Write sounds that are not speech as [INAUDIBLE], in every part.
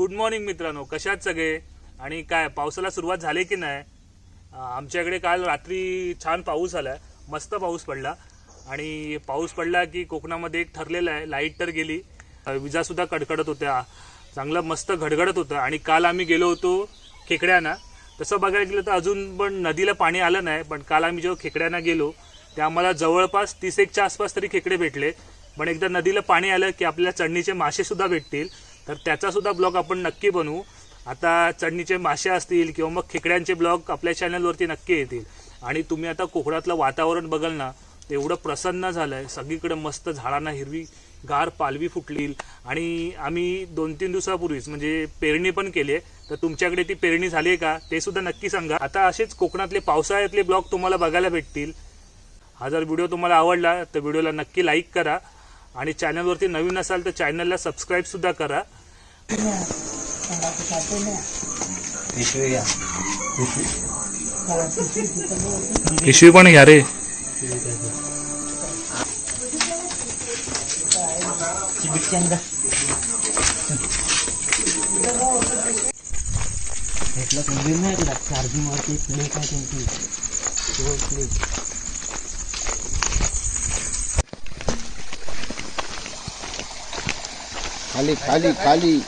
Good morning मित्रांनो कशात सगळे? आणि काय पावसाला सुरुवात झाली की नाही? आमच्याकडे काल रात्री छान पाऊस आला मस्त पाऊस पडला. आणि पाऊस पडला की कोकणामध्ये एक ठरलेलं आहे लाइट तर गेली. विजासुद्धा कडकडत होत्या. चांगलं मस्त घडघडत होतं. आणि काल आम्ही गेलो होतो खेकड्यांना. तसं बघायला गेलं तर अजून पण नदीला पाणी आलं नाही पण काल आम्ही जेव्हा खेकड्यांना गेलो ते आम्हाला जवळपास तीस एकच्या आसपास तरी खेकडे भेटले. पण एकदा नदीला पाणी आलं की आपल्याला चढणीचे मासेसुद्धा भेटतील. तर त्याचासुद्धा ब्लॉग आपण नक्की बनवू. आता चढणीचे मासे असतील किंवा मग खेकड्यांचे ब्लॉग आपल्या चॅनलवरती नक्की येतील. आणि तुम्ही आता कोकणातलं वातावरण बघाल ना ते एवढं प्रसन्न झालं आहे सगळीकडे मस्त झाडांना हिरवी गार पालवी फुटली आणि आम्ही दोन तीन दिवसापूर्वीच म्हणजे पेरणी पण केली आहे तर तुमच्याकडे ती पेरणी झाली आहे का ते सुद्धा नक्की सांगा. आता असेच कोकणातले पावसाळ्यातले ब्लॉग तुम्हाला बघायला भेटतील. हा जर व्हिडिओ तुम्हाला आवडला तर व्हिडिओला नक्की लाईक करा. आणि चॅनलवरती नवीन असाल तर चॅनलला सबस्क्राईबसुद्धा करा. पिशवी पण घ्या रे भेटलं समजेल नाही तुला चार्जिंग वरती त्यांची खाली खाली खाली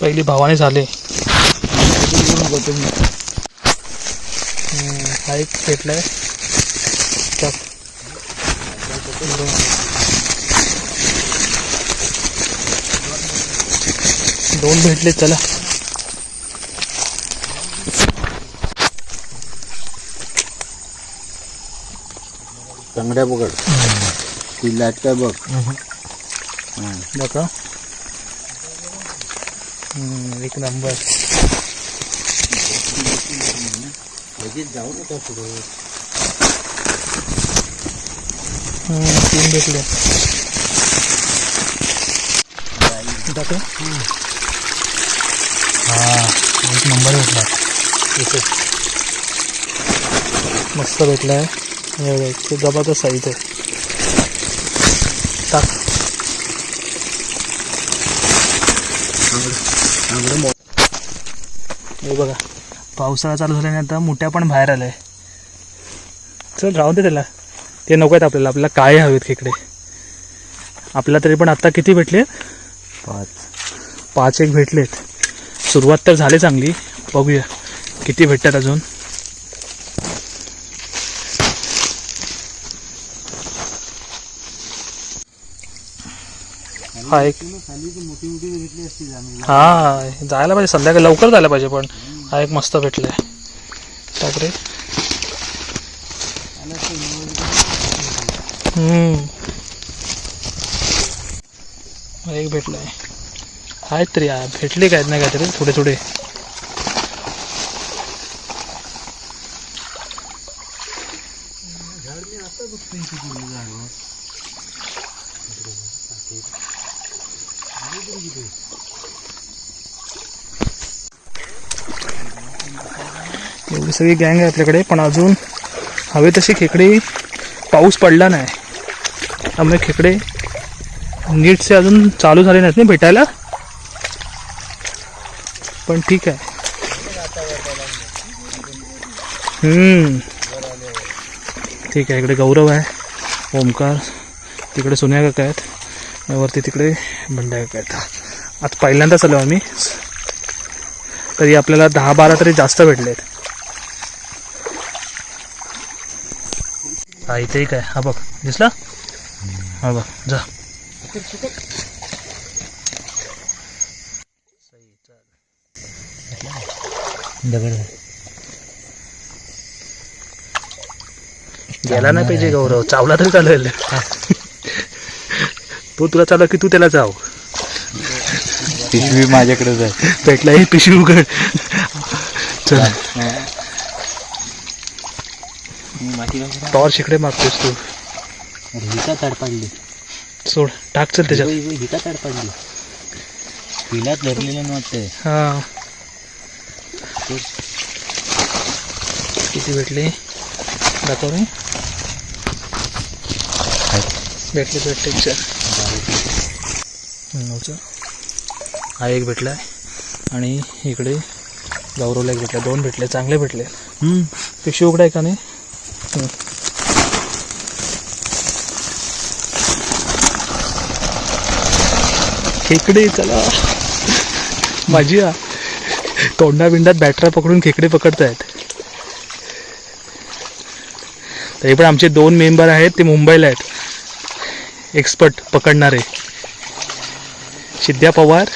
पहिली भावाने झाले हा एक भेटलाय दोन भेटले चला. चांगड्या पकड. ती लाट काय बघ. बघा. एक नंबर. लगेच जाऊ नका पुढे. तीन भेटले. हा एक नंबर भेटला. इथे. मस्त भेटलाय. हे बघ, ते जबरदस्त आहे इथे. टाक. हे बघा पावसाळा चालू झाल्याने आता मोठ्या पण बाहेर आलाय. चल राहू दे त्याला. ते नको आहेत आपल्याला आपल्याला काय हवेत खेकडे. आपल्याला तरी पण आता किती भेटले पाच. पाच एक भेटलेत. सुरुवात तर झाली चांगली. बघूया. किती भेटतात अजून? हा एक हा जायला पाहिजे संध्याकाळी लवकर जायला पाहिजे पण हा एक मस्त भेटलाय. टाक रे हम्म. हा एक भेटलाय. आहेत तरी भेटले काय नाही काहीतरी? थोडे थोडे. एवढी सगळी गँग आहे आपल्याकडे पण अजून हवे तशी खेकडे पाऊस पडला नाही. त्यामुळे खेकडे नीटचे अजून चालू झाले नाहीत नाही भेटायला? पण ठीक आहे. ठीक आहे इकडे गौरव आहे ओमकार. तिकडे सोन्या काका आहेत वरती तिकडे बंड्या काका आहेत. आज पहिल्यांदाच आलो आम्ही. तरी आपल्याला दहा बारा तरी जास्त भेटले हा इथेही काय हा बघ दिसला? हा बघ जा. दगड गेला नाही पाहिजे गौरव चावला तरी चालेल. तो तुला चालला की तू त्याला चाव. पिशवी माझ्याकडेच आहे भेटला हे पिशवी उघड. चल. टॉर्च इकडे मागतोस तू. ही का तडपडली सोड टाक चल त्याच्यात. ही का तडपडली तिला धरलेलं नव्हते. हा. किती भेटले दाखव रे भेटले भेटले चार नऊचं हा एक भेटला आणि इकडे गौरवला एक भेटला दोन भेटले चांगले भेटले. पिशवी उघडाय का नाही. खेकडे चला. [LAUGHS] माझी तोंडाबिंडात बॅटरा पकडून खेकडे पकडतायत. तरी पण आमचे दोन मेंबर आहेत ते मुंबईला आहेत. एक्सपर्ट पकडणारे. सिद्ध्या पवार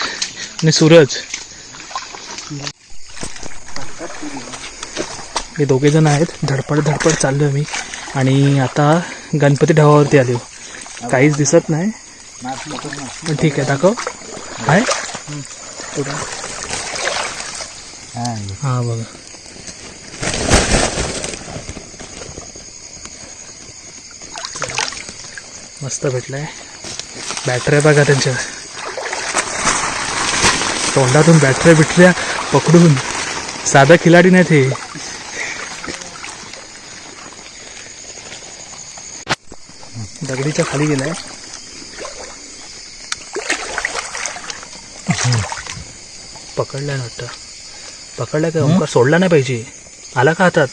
आणि सूरज. हे दोघे जण आहेत. धडपड धडपड चाललो मी. आणि आता गणपती ढावावरती आलो काहीच दिसत नाही. पण ठीक आहे दाखव. काय हा बघा. मस्त भेटलाय. बॅटऱ्या बघा त्यांच्या. तोंडातून बॅटऱ्या बिटऱ्या पकडून. साधा खिलाडी नाही ते. दगडीच्या खाली गेलाय. पकडलाय वाटतं. पकडलाय का? ओंकार सोडला नाही पाहिजे. आला का हातात?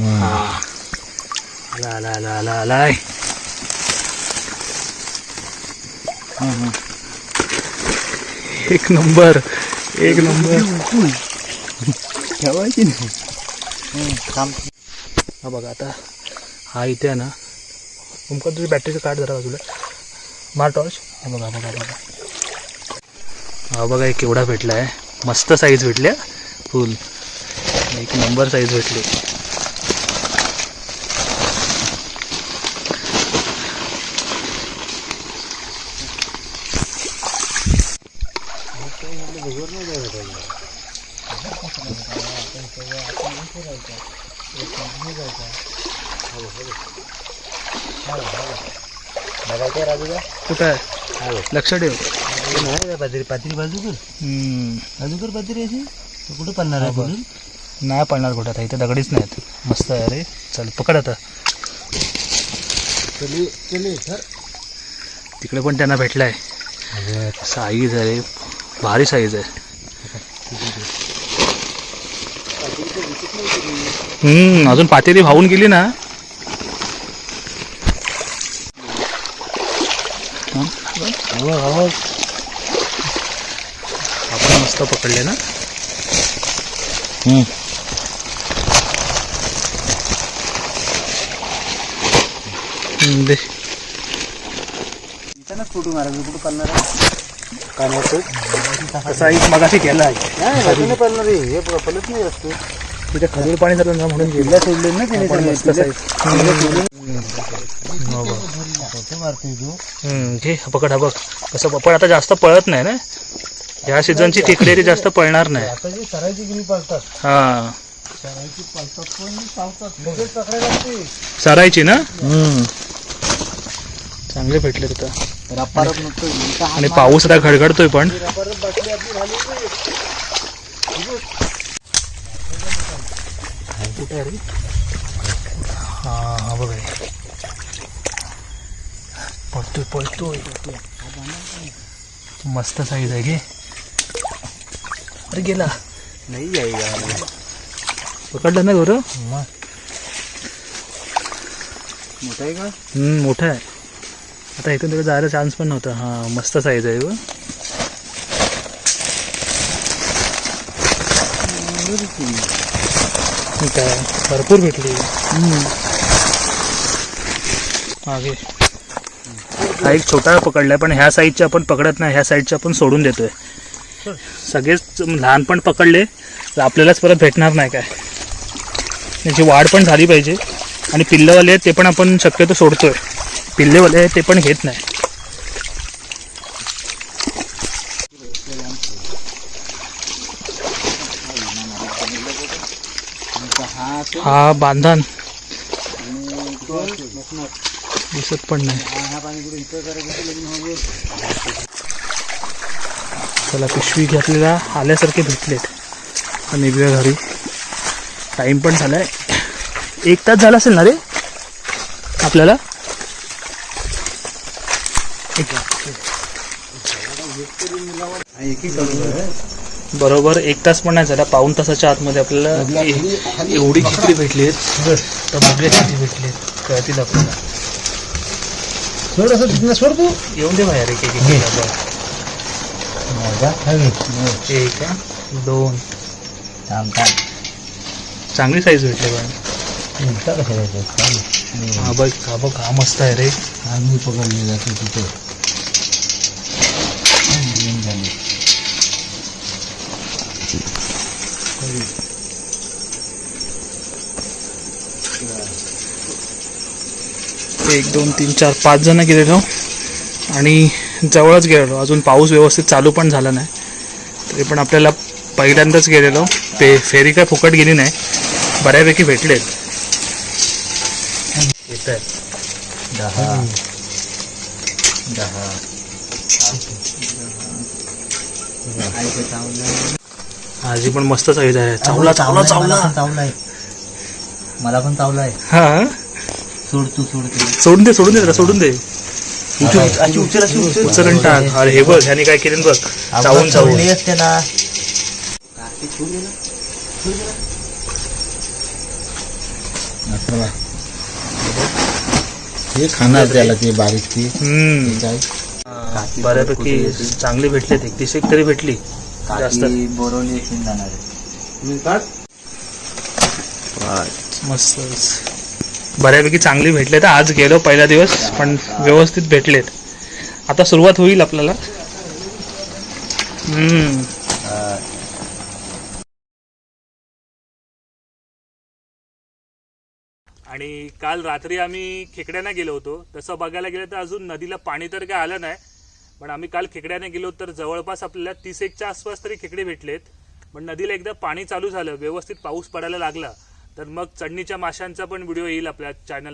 हा. आला आला आला आला आलाय एक नंबर एक नंबर. ठेवायची नाही. हा बघा आता हा इथे आहे ना. ओंकार तुझी बॅटरीचं कार्ड जरा बाजूला. मार टॉर्च हा बघा बघा बघा. हा बघा एक केवढा भेटला आहे मस्त साईज भेटल्या. फुल एक नंबर साईज भेटली. कुठं आहे? लक्ष ठेव. पात्री पात्री बाजू कर हम्म. बाजू कर पात्री अशी तू कुठं पडणार आहे बोलून नाही पडणार कुठं आता इथे दगडीच नाहीत मस्त आहे अरे चल पकड आता चले चले सर तिकडे पण त्यांना भेटलाय साईज आहे भारी साईज आहे हम्म अजून पातेरी वाहून गेली ना हं, हवं मस्त पकडले ना? दे. कुठं मगाशी केला आहे. पडणार हे नाही असतो तिथे खजूर पाणी झालं ना म्हणून तिला सोडले ना हो. फोटो मारतोय तू. घे पकड हा बघ. कसं पण आता जास्त पळत नाही ना? ह्या सीझनची ती जास्त पळणार नाही. आता जे सरायची गिरी हा. सरायची पाळतात पण पावतात लगेच पकडायला लागते. सरायची ना? चांगले भेटले तिथं हात आणि पाऊस आता घडघडतोय पण. रप्पारप बसली आपली झाली कुठे रे? हा हा बघ हे. पळतोय पळतोय. मस्त साईज आहे घे अरे गेला. नाही आहे यार पकडलं ना बरं मोठा आहे का? हम्म, मोठं आहे. आता इथून तिकडे जायला चान्स पण नव्हता. हा मस्त साईज आहे गं. ठीक आहे. भरपूर भेटली. मागे. हा एक छोटा पकडलाय पण ह्या साईजचे आपण पकडत नाही. ह्या साईजचे आपण सोडून देतोय. सगळेच लहानपण पकडले तर आपल्यालाच परत भेटणार नाही काय. त्याची वाढ पण झाली पाहिजे. आणि पिल्लवाले आहेत ते पण आपण शक्यतो सोडतोय. पिल्लेवाले आहेत ते पण घेत नाही. हा हा बांधण. दिसत पण नाही. चला पिशवी घेतलेला आल्यासारखे भेटलेत. आणि वेगळ्या घरी. टाइम पण झालाय. एक तास झाला असेल ना रे? आपल्याला? एक- बरोबर एक तास पण नाही झाला. पाऊन तासाच्या आतमध्ये आपल्याला एवढी खेकडी भेटलीत. तर किती भेटलीत. कळतील आपल्याला. सोड असं तिथनं सोड तू. येऊन दे बाहेर एक एक एक- एक एक हा, दोन. चांगली साईज भेटली पण हा बघ हा बघ हा मस्त आहे रे. आम्ही पकडले जातो तिथे. एक दोन तीन चार पाच जण गेलेलो. आणि जवळच गेलेलो. अजून पाऊस व्यवस्थित चालू पण झाला नाही. तरी पण आपल्याला पहिल्यांदाच गेलेलो. पे फेरी काय फुकट गेली नाही. बऱ्यापैकी भेटलेत. येत आहेत. दहा. दहा. आजी पण मस्त साईज आहे. चावला चावला चावला. चावलाय. मला पण चावलाय. हा? सोड तू सोड ते सोडून दे सोडून दे सोडून दे. उचल टाक. अरे हे बघ ह्याने काय केलं बघ. चावून चावून. त्याला हे खाणार त्याला ते बारीक ती. बऱ्यापैकी चांगली भेटली एक तीस एक तरी भेटली. जास्त. बोरवली मस्त बऱ्यापैकी चांगली भेटले तर आज गेलो पहिला दिवस पण व्यवस्थित भेटलेत. आता सुरुवात होईल आपल्याला. हम्म. आणि काल रात्री आम्ही खेकड्याने गेलो होतो. तसं बघायला गेलं तर अजून नदीला पाणी तर काय आलं नाही. पण आम्ही काल खेकड्याने गेलो तर जवळपास आपल्याला तीस एकच्या आसपास तरी खेकडे भेटलेत. पण नदीला एकदा पाणी चालू झालं. व्यवस्थित पाऊस पडायला लागला. तर मग चढणीच्या माशांचा पण व्हिडिओ येईल आपल्या चॅनल